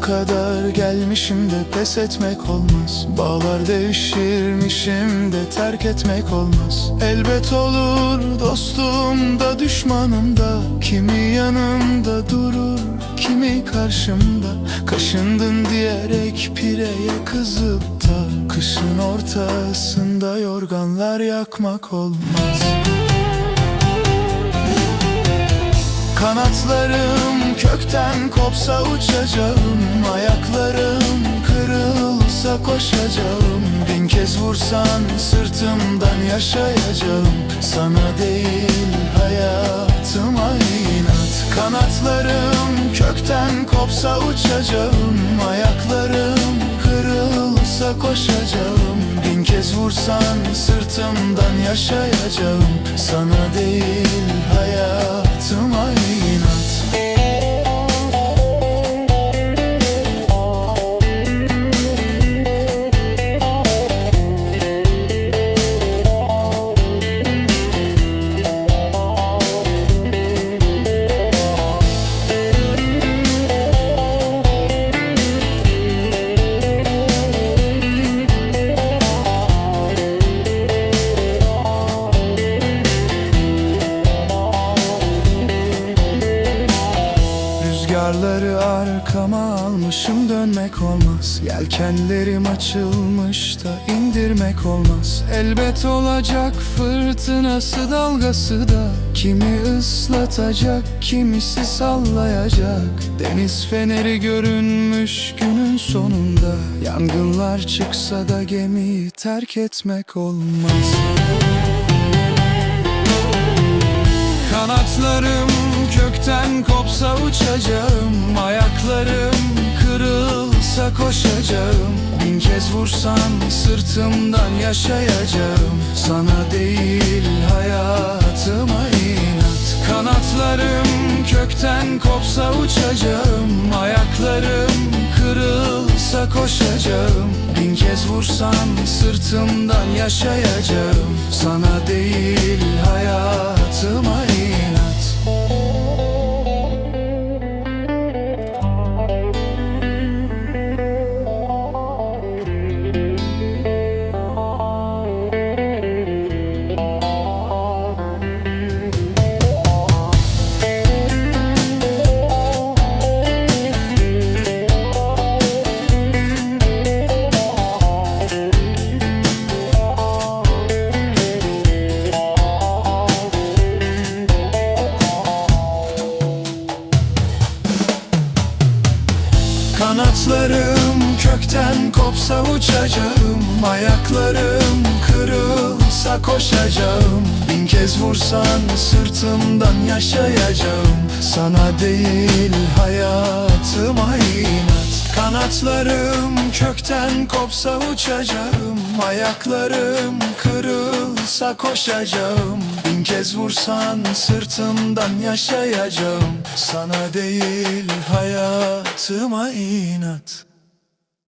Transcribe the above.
kadar gelmişim de pes etmek olmaz. Bağlar devşirmişim de terk etmek olmaz. Elbet olur dostum da düşmanım da Kimi yanımda durur kimi karşımda. Kaşındın diyerek pireye kızıp da Kışın ortasında yorganlar yakmak olmaz. Kanatlarım kökten kopsa uçacağım Ayaklarım kırılsa koşacağım. Bin kez vursan sırtımdan yaşayacağım. Sana değil hayatıma inat. Kanatlarım kökten kopsa uçacağım Ayaklarım kırılsa koşacağım. Bin kez vursan sırtımdan yaşayacağım. Sana değil hayatıma inat Rüzgarları arkama almışım dönmek olmaz. Yelkenlerim açılmış da indirmek olmaz. Elbet olacak fırtınası dalgası da Kimi ıslatacak kimisi sallayacak. Deniz feneri görünmüş günün sonunda Yangınlar çıksa da gemiyi terk etmek olmaz. Kanatlarım kökten kopsa uçacağım Ayaklarım kırılsa koşacağım. Bin kez vursan sırtımdan yaşayacağım. Sana değil hayatıma inat. Kanatlarım kökten kopsa uçacağım. Ayaklarım kırılsa koşacağım. Bin kez vursan sırtımdan yaşayacağım. Sana değil hayatıma Kanatlarım kökten kopsa uçacağım. Ayaklarım kırılsa koşacağım. Bin kez vursan sırtımdan yaşayacağım. Sana değil hayatıma inat. Kanatlarım kökten kopsa uçacağım. Ayaklarım kırılsa koşacağım kez vursan sırtımdan yaşayacağım. Sana değil hayatıma inat